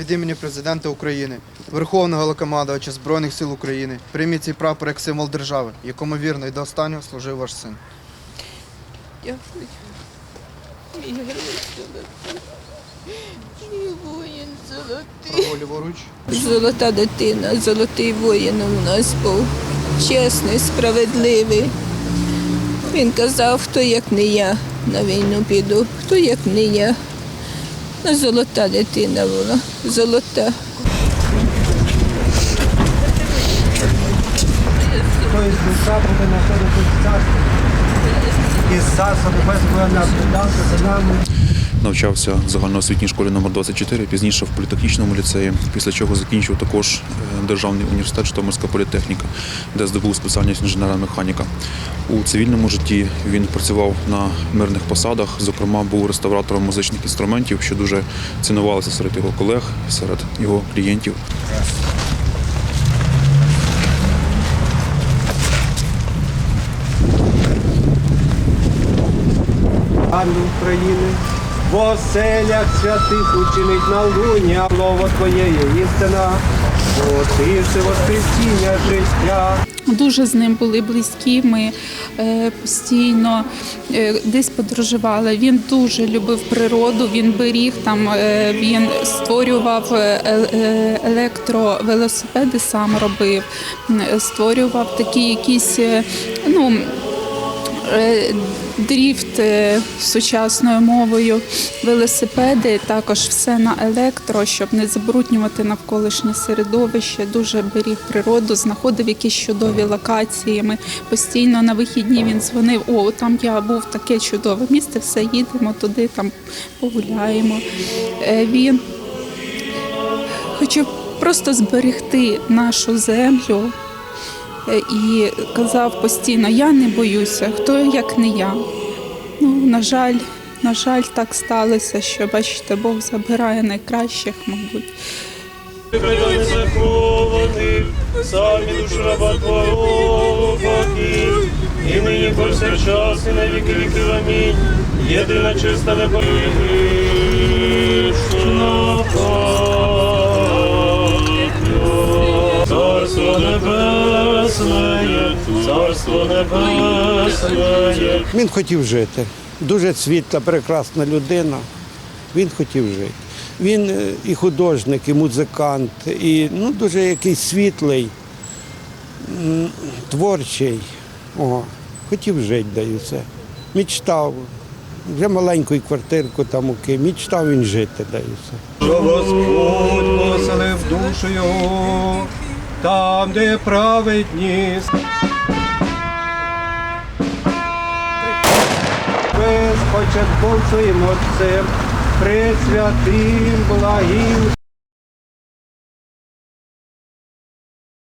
від імені президента України, Верховного Головнокомандувача Збройних сил України. Прийміть цей прапор як символ держави, якому вірно і до останнього служив ваш син. Дякую. Мій герой золотий. Мій воїн золотий. Право ліворуч. Золота дитина, золотий воїн у нас був. Чесний, справедливий. Він казав, хто як не я на війну піду, хто як не я. Золота дитина була, золота. Тобто душа буде. І царство небесне буде нас віддався за нами. Навчався в загальноосвітній школі номер 24 пізніше в політехнічному ліцеї, після чого закінчив також е, державний університет Житомирська політехніка, де здобув спеціальність інженера-механіка. У цивільному житті він працював на мирних посадах, зокрема, був реставратором музичних інструментів, що дуже цінувалося серед його колег, серед його клієнтів. Армію України. В оселях святих учинить на луня, слово Твоє істина. О, ти це воскресіння життя. Дуже з ним були близькі. Ми е, постійно е, десь подорожували. Він дуже любив природу. Він беріг там. е, він створював електровелосипеди, сам робив, створював такі якісь ну. Дріфт е, сучасною мовою, велосипеди, також все на електро, щоб не забруднювати навколишнє середовище. Дуже беріг природу, знаходив якісь чудові локації. Ми постійно на вихідні він дзвонив. О, там я був таке чудове місце, все їдемо туди, там погуляємо. Е, Він хотів просто зберегти нашу землю. Е, і казав постійно: я не боюся, хто як не я. Ну, на жаль, на жаль, так сталося, що бачите, Бог забирає найкращих, мабуть. Самі душ раба Твого і нині повсякчас, і на віки віків амінь. Єдина чиста непорічна пам'ять. Царство небесне, царство небесне. Він хотів жити. Дуже світла, прекрасна людина. Він хотів жити. Він е, і художник, і музикант, і ну, дуже якийсь світлий, творчий. О, хотів жити, да і все. Мічтав. Вже маленьку квартирку там у Києві. Мічтав він жити, да і все. Що Господь поселив душу його, там, де праведні. Безпочатком своїм отцем, пресвятим, благим